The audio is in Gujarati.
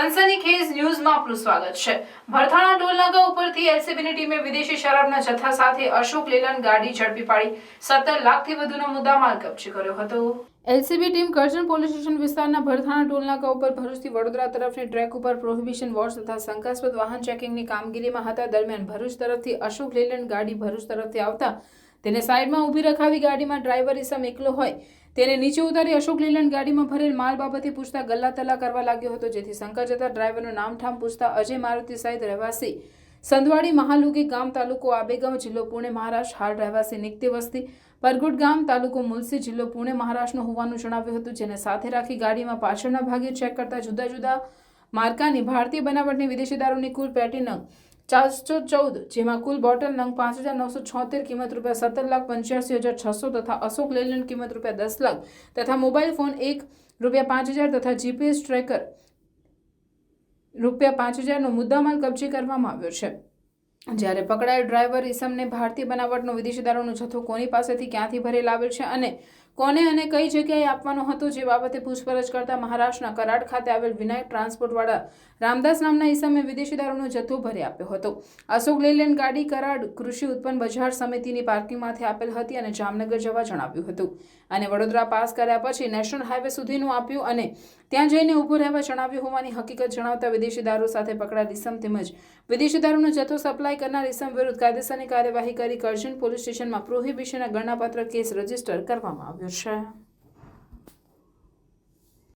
સનસનીખેજ ન્યૂઝમાં આપનું સ્વાગત છે. ભરથાણા ટોલનાકા ઉપરથી એલસીબીની ટીમે વિદેશી શરાબના જથ્થા સાથે અશોક લેલન ગાડી ઝડપી પાડી સત્તર લાખથી વધુનો મુદ્દામાલ કબજે કર્યો હતો. LCB team Karjan police station વિસ્તારના ભરથાણા ટોલનાકા ઉપર ભરૂચથી વડોદરા તરફની ટ્રેક ઉપર પ્રોહિબિશન વોચ તથા શંકાસ્પદ વાહન ચેકિંગની કામગીરીમાં હતા. દરમિયાન ભરૂચ તરફથી અશોક લેલન ગાડી ભરૂચ તરફથી આવતા તેને સાઈડમાં ઊભી રખાવી ગાડીમાં ડ્રાઈવર ઈસમ એકલો હોય. તેને નીચે ઉતારી અશોક લેલન ગાડીમાં ભરેલ માલ બાબતે પૂછતા ગલ્લા તલ્લા કરવા લાગ્યો હતો, જેથી શંકર જતા ડ્રાઈવરનું નામ ઠામ પૂછતા અજય મારુતિ સહિત રહેવાસી. સંધવાડી મહાલુગી ગામ તાલુકો આબેગામ જિલ્લો પુણે, મહારાષ્ટ્ર. હાલ રહેવાસી નિત્ય વસ્તી. પરગુટ ગામ તાલુકો મુલસી જિલ્લો પુણે, મહારાષ્ટ્રનું હોવાનું જણાવ્યું હતું, જેને સાથે રાખી ગાડીમાં પાછળના ભાગે ચેક કરતા જુદા જુદા માર્કાની ભારતીય બનાવટની વિદેશી દારૂની કુલ પેટી નંગ ચારસો ચૌદ, જેમાં કુલ બોટલ નંગ પાંચ હજાર નવસો છોતેર કિંમત રૂપિયા સત્તર લાખ પંચ્યાસી હજાર છસો તથા અશોક લેલેન્ડ કિંમત રૂપિયા દસ લાખ તથા મોબાઈલ ફોન એક રૂપિયા પાંચ હજાર તથા જીપીએસ ટ્રેકર રૂપિયા પાંચ હજારનો મુદ્દામાલ કબજે કરવામાં આવ્યો છે. જ્યારે પકડાયેલ ડ્રાઈવર ઈસમને ભારતીય બનાવટનો વિદેશી દારૂનો જથ્થો કોની પાસેથી ક્યાંથી ભરેલ આવ્યો છે અને કોને અને કઈ જગ્યાએ આપવાનો હતો જે બાબતે પૂછપરછ કરતા મહારાષ્ટ્રના કરાડ ખાતે આવેલ વિનાયક ટ્રાન્સપોર્ટવાળા રામદાસ નામના ઈસમે વિદેશી દારૂનો જથ્થો ભરી આપ્યો હતો. અશોક લેલેન ગાડી કરાડ કૃષિ ઉત્પન્ન બજાર સમિતિની પાર્કિંગમાંથી આપેલ હતી અને જામનગર જવા જણાવ્યું હતું. અને વડોદરા પાસ કર્યા પછી નેશનલ હાઈવે સુધીનું આપ્યું અને ત્યાં જઈને ઊભું રહેવા જણાવ્યું હોવાની હકીકત જણાવતા વિદેશી દારૂ સાથે પકડાયેલ ઇસમ તેમજ વિદેશી જથ્થો સપ્લાય કરનાર ઇસમ વિરુદ્ધ કાયદેસરની કાર્યવાહી કરી કરજણ પોલીસ સ્ટેશનમાં પ્રોહિબિશનના ગણનાપાત્ર કેસ રજિસ્ટર કરવામાં આવ્યો છે